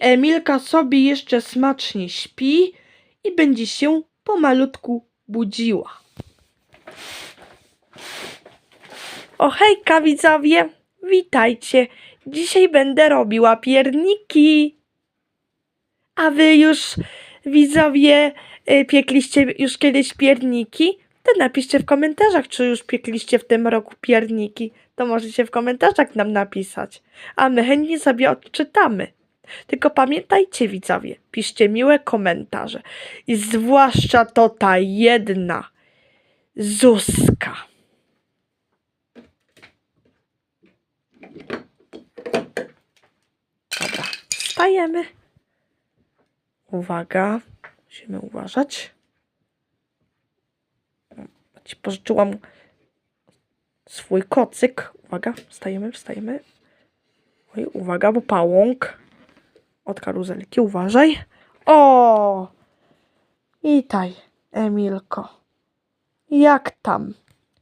Emilka sobie jeszcze smacznie śpi i będzie się pomalutku budziła. O hejka widzowie, witajcie. Dzisiaj będę robiła pierniki. A wy już widzowie y, piekliście już kiedyś pierniki? To napiszcie w komentarzach, czy już piekliście w tym roku pierniki. To możecie w komentarzach nam napisać. A my chętnie sobie odczytamy. Tylko pamiętajcie widzowie, piszcie miłe komentarze. I zwłaszcza to ta jedna Zuzka. Dobra, wstajemy. Uwaga, musimy uważać. Ci pożyczyłam swój kocyk. Uwaga, wstajemy, wstajemy. Oj, uwaga, bo pałąk od karuzelki, uważaj. O! Witaj, Emilko. Jak tam?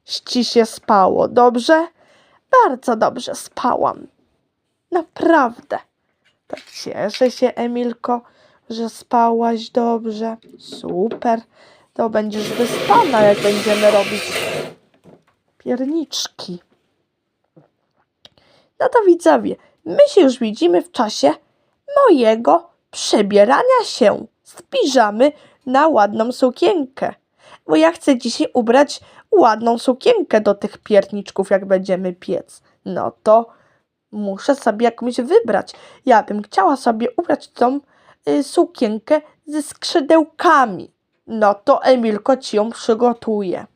Ści się spało, dobrze? Bardzo dobrze spałam. Naprawdę. Tak cieszę się, Emilko, że spałaś dobrze. Super. To będziesz wyspana, jak będziemy robić pierniczki. No to widzowie, my się już widzimy w czasie mojego przebierania się z piżamy na ładną sukienkę. Bo ja chcę dzisiaj ubrać ładną sukienkę do tych pierniczków, jak będziemy piec. No to muszę sobie jakąś wybrać. Ja bym chciała sobie ubrać tą y, sukienkę ze skrzydełkami. No to Emilko ci ją przygotuje.